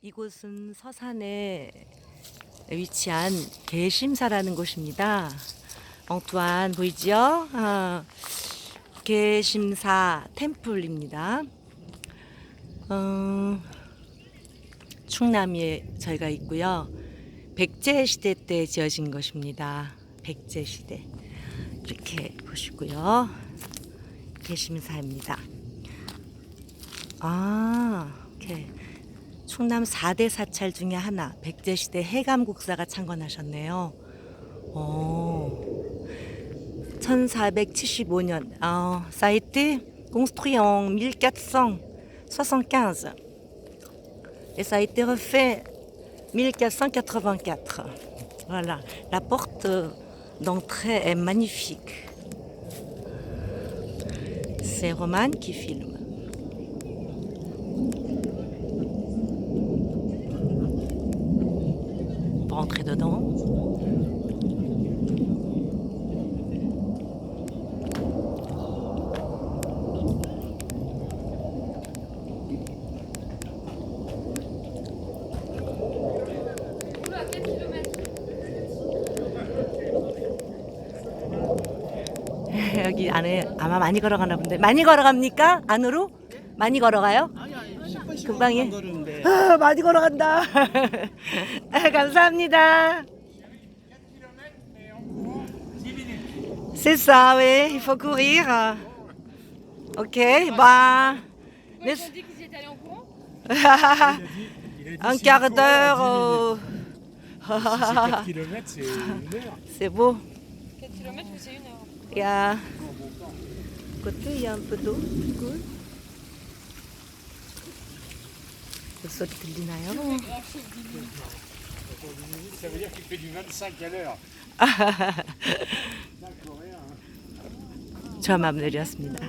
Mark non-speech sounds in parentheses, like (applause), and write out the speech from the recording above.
이곳은 서산에 위치한 개심사라는 곳입니다. 엉투안 보이지요? 어, 개심사 템플입니다. 어, 충남에 저희가 있고요. 백제 시대 때 지어진 것입니다. 백제 시대 이렇게 보시고요. 개심사입니다. 아, 이렇게 충남 4대 사찰 중에 하나 백제시대 해감국사가 창건하셨네요. 오. 1475년 어, été construit en 1475 et ça a été refait 1484. Voilà, la porte d'entrée est magnifique. C'est Roman qui filme. Pour entrer dedans. (laughs) 여기 안에 아마 많이 걸어가나 본데 많이 걸어갑니까 안으로 많이 걸어가요? 아니 아니 10분 금방에? 15분 걸으는데 아, 많이 걸어간다. (laughs) 아, 감사합니다. C'est ça, oui. Il faut courir. Ok, bah. Ils ont dit qu'ils étaient allés en courant Un quart d'heure. euh, Si c'est 4 km, c'est une (laughs) heure. C'est beau. 4 km, mais c'est une heure. Il y a. Côté, il y a un peu d'eau. Cool. 그 소리 들리나요? Ça veut dire qu'il fait du 25 à l'heure. 저 마음 내렸습니다.